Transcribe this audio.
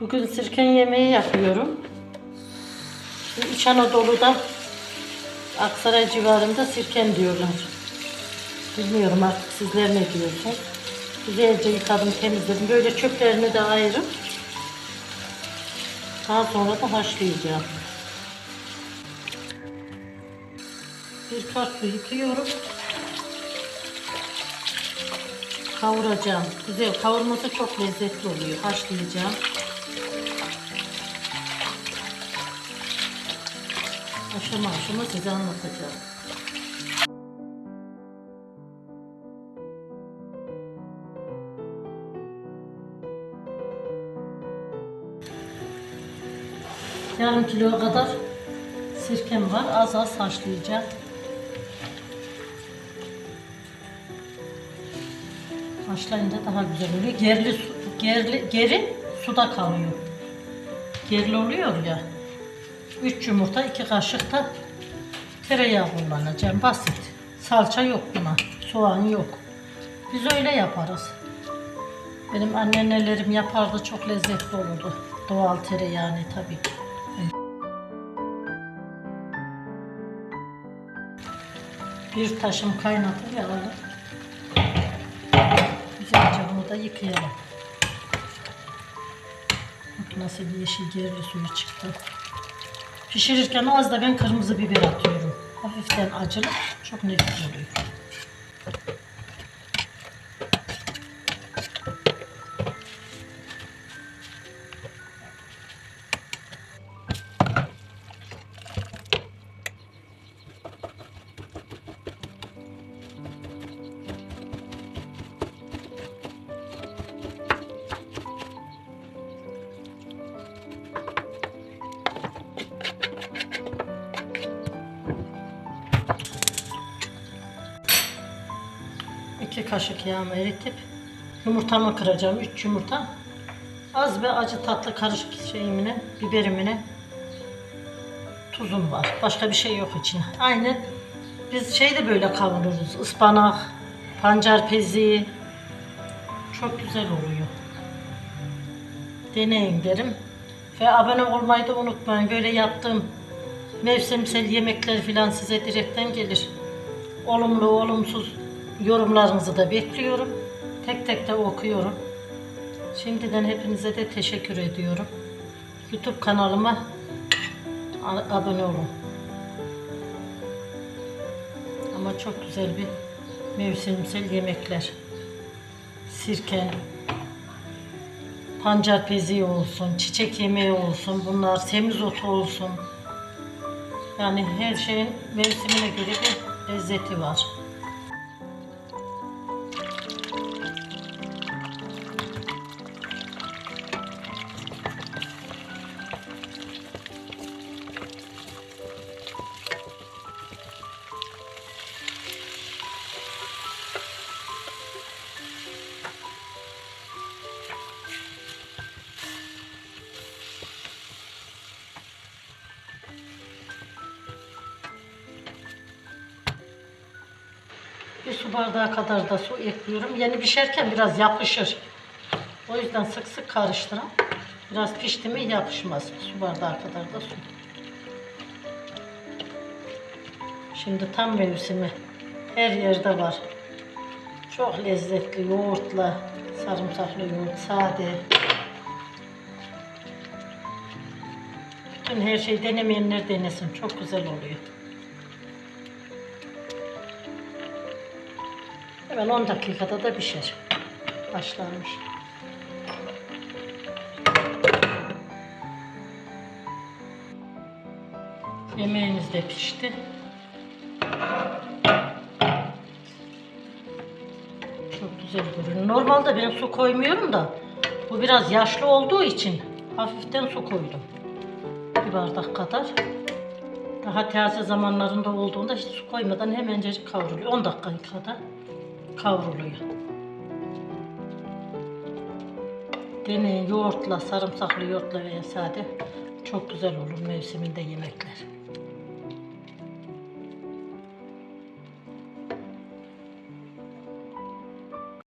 Bugün sirken yemeği yapıyorum. Şimdi İç Anadolu'da Aksaray civarında sirken diyorlar. Bilmiyorum artık sizler ne diyorsunuz. Güzelce yıkadım, temizledim. Böyle çöplerini de ayırıp daha sonra da haşlayacağım. Bir kart su yıkıyorum. Kavuracağım. Güzel kavurması çok lezzetli oluyor. Haşlayacağım. Aşama aşama size anlatacağım. Yarım kilo kadar sirkem var. Az az haşlayacağım. Haşlayınca daha güzel oluyor. Gerli, gerli, geri suda kalıyor. Gerli oluyor ya. 3 yumurta, 2 kaşık da tereyağı kullanacağım. Basit. Salça yok buna. Soğan yok. Biz öyle yaparız. Benim annenelerim yapardı. Çok lezzetli olurdu. Doğal tereyağını tabii ki. Bir taşım kaynatır yağı. Güzelce bunu da yıkayalım. Bak nasıl yeşil gerli suyu çıktı. Pişirirken az da ben kırmızı biber atıyorum. Hafiften acılı, çok nefis oluyor. İki kaşık yağımı eritip yumurtamı kıracağım. Üç yumurta. Az ve acı tatlı karışık şeyimine, biberimine tuzum var. Başka bir şey yok içine. Aynı biz şey de böyle kavururuz. Ispanak, pancar pezi. Çok güzel oluyor. Deneyin derim. Ve abone olmayı da unutmayın. Böyle yaptığım mevsimsel yemekler falan size direkten gelir. Olumlu, olumsuz yorumlarınızı da bekliyorum. Tek tek de okuyorum. Şimdiden hepinize de teşekkür ediyorum. YouTube kanalıma abone olun. Ama çok güzel bir mevsimsel yemekler. Sirke, pancar peziği olsun, çiçek yemeği olsun, bunlar semizotu olsun. Yani her şeyin mevsimine göre bir lezzeti var. Bir su bardağı kadar da su ekliyorum. Yeni pişerken biraz yapışır. O yüzden sık sık karıştırın. Biraz pişti mi yapışmaz. Su bardağı kadar da su. Şimdi tam mevsimi. Her yerde var. Çok lezzetli yoğurtla, sarımsaklı yoğurt, sade. Bütün her şeyi denemeyenler denesin. Çok güzel oluyor. Hemen 10 dakikada da pişer. Başlanmış. Yemeğimiz de pişti. Çok güzel görünüyor. Normalde ben su koymuyorum da bu biraz yaşlı olduğu için hafiften su koydum. Bir bardak kadar. Daha taze zamanlarında olduğunda hiç su koymadan hemencecik kavruluyor. 10 dakika kadar kavruluyor. Deneyin yoğurtla, sarımsaklı yoğurtla veya sade çok güzel olur mevsiminde yemekler.